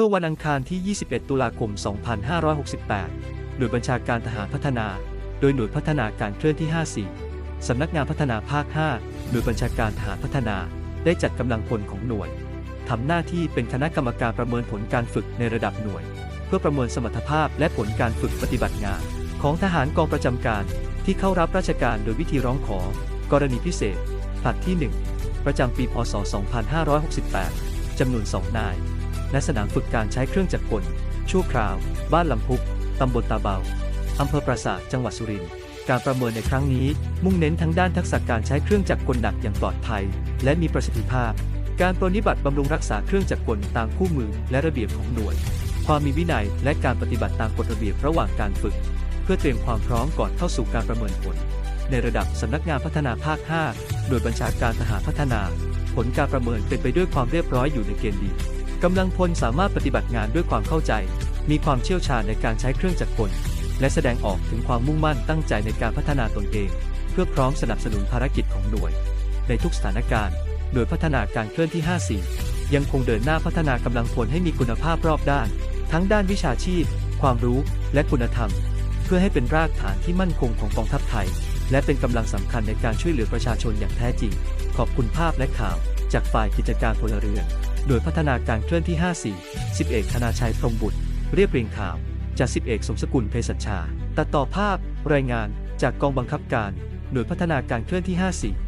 มื่อวันอังคารที่ 21 ตุลาคม 2568 หน่วยบัญชาการทหารพัฒนา โดยหน่วยพัฒนาการเคลื่อนที่ 54 สำนักงานพัฒนาภาค 5 หน่วยบัญชาการทหารพัฒนา ได้จัดกำลังพลของหน่วยทำหน้าที่เป็นคณะกรรมการประเมินผลการฝึกในระดับหน่วย เพื่อประเมินสมรรถภาพและผลการฝึกปฏิบัติงาน ของทหารกองประจำการที่เข้ารับราชการโดยวิธีร้องขอ กรณีพิเศษผลัดที่ 1 ประจำปี พศ 2568 จำนวน 2 นาย และสนามฝึกการใช้เครื่องจักรกล ชั่วคราว บ้านลำพุกตำบลตาเบาอำเภอปราสาทจังหวัดสุรินทร์การประเมินในครั้งนี้ มุ่งเน้นทั้งด้านทักษะการใช้เครื่องจักรกลหนักอย่างปลอดภัย และมีประสิทธิภาพ การปรนิบัติบำรุงรักษาเครื่องจักรกลตามคู่มือและระเบียบของหน่วย ความมีวินัยและการปฏิบัติตามกฎระเบียบระหว่างการฝึก เพื่อเตรียมความพร้อมก่อนเข้าสู่การประเมินผล ในระดับสำนักงานพัฒนาภาค5หน่วยบัญชาการทหารพัฒนา ผลการประเมินเป็นไปด้วยความเรียบร้อยอยู่ในเกณฑ์ดี กำลังพลสามารถปฏิบัติงานด้วยความเข้าใจ มีความเชี่ยวชาญในการใช้เครื่องจักรกล และแสดงออกถึงความมุ่งมั่นตั้งใจในการพัฒนาตนเอง เพื่อพร้อมสนับสนุนภารกิจของหน่วย ในทุกสถานการณ์โดยพัฒนาการเคลื่อนที่ 54 ยังคงเดินหน้าพัฒนากำลังพลให้มีคุณภาพรอบด้าน ทั้งด้านวิชาชีพ ความรู้และคุณธรรม เพื่อให้เป็นรากฐานที่มั่นคงของกองทัพไทย และเป็นกำลังสำคัญในการช่วยเหลือประชาชนอย่างแท้จริง ขอบคุณภาพและข่าว จากฝ่ายกิจการพลเรือน โดยพัฒนาการเคลื่อนที่ 54 10เอกธนาชัยพรมบุตร เรียบเรียงข่าว จาก10เอกสมสกุลเพศชา ตัดต่อภาพ รายงาน จากกองบังคับการ หน่วยพัฒนาการเคลื่อนที่ 54